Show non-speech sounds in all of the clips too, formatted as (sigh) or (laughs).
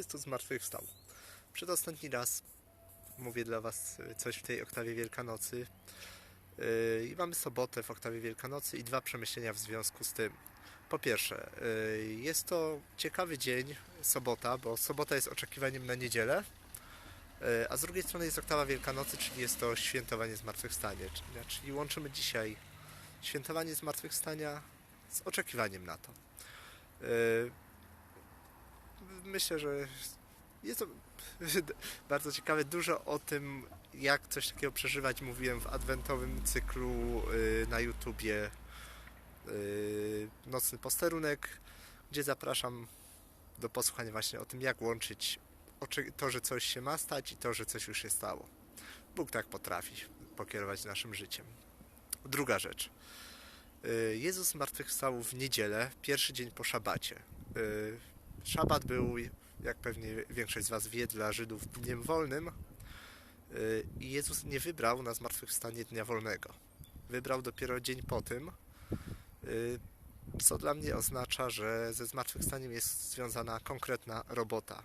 Chrystus zmartwychwstał. Przedostatni raz mówię dla Was coś w tej oktawie Wielkanocy. Yy, I mamy sobotę w oktawie Wielkanocy i dwa przemyślenia w związku z tym. Po pierwsze, yy, jest to ciekawy dzień, sobota, bo sobota jest oczekiwaniem na niedzielę, a z drugiej strony jest oktawa Wielkanocy, czyli jest to świętowanie zmartwychwstania. Czyli łączymy dzisiaj świętowanie zmartwychwstania z oczekiwaniem na to. Myślę, że jest to (laughs) bardzo ciekawe. Dużo o tym, jak coś takiego przeżywać, mówiłem w adwentowym cyklu yy, na YouTubie yy, Nocny Posterunek, gdzie zapraszam do posłuchania właśnie o tym, jak łączyć to, że coś się ma stać i to, że coś już się stało. Bóg tak potrafi pokierować naszym życiem. Druga rzecz. Yy, Jezus zmartwychwstał w niedzielę, pierwszy dzień po szabacie. Szabat był, jak pewnie większość z Was wie, dla Żydów dniem wolnym yy, i Jezus nie wybrał na zmartwychwstanie dnia wolnego. Wybrał dopiero dzień po tym, yy, co dla mnie oznacza, że ze zmartwychwstaniem jest związana konkretna robota.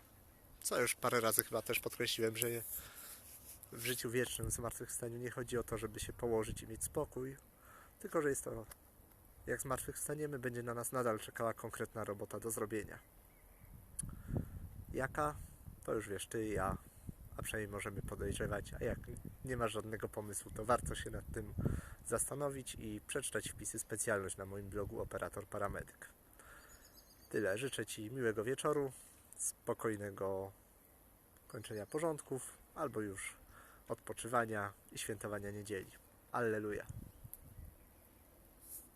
Co już parę razy chyba też podkreśliłem, że w życiu wiecznym, w zmartwychwstaniu nie chodzi o to, żeby się położyć i mieć spokój, tylko że jest to, jak zmartwychwstaniemy, będzie na nas nadal czekała konkretna robota do zrobienia. Jaka? To już wiesz ty ja, a przynajmniej możemy podejrzewać, a jak nie masz żadnego pomysłu, to warto się nad tym zastanowić i przeczytać wpisy specjalność na moim blogu Operator Paramedyk. Tyle. Życzę Ci miłego wieczoru, spokojnego kończenia porządków, albo już odpoczywania i świętowania niedzieli. Alleluja.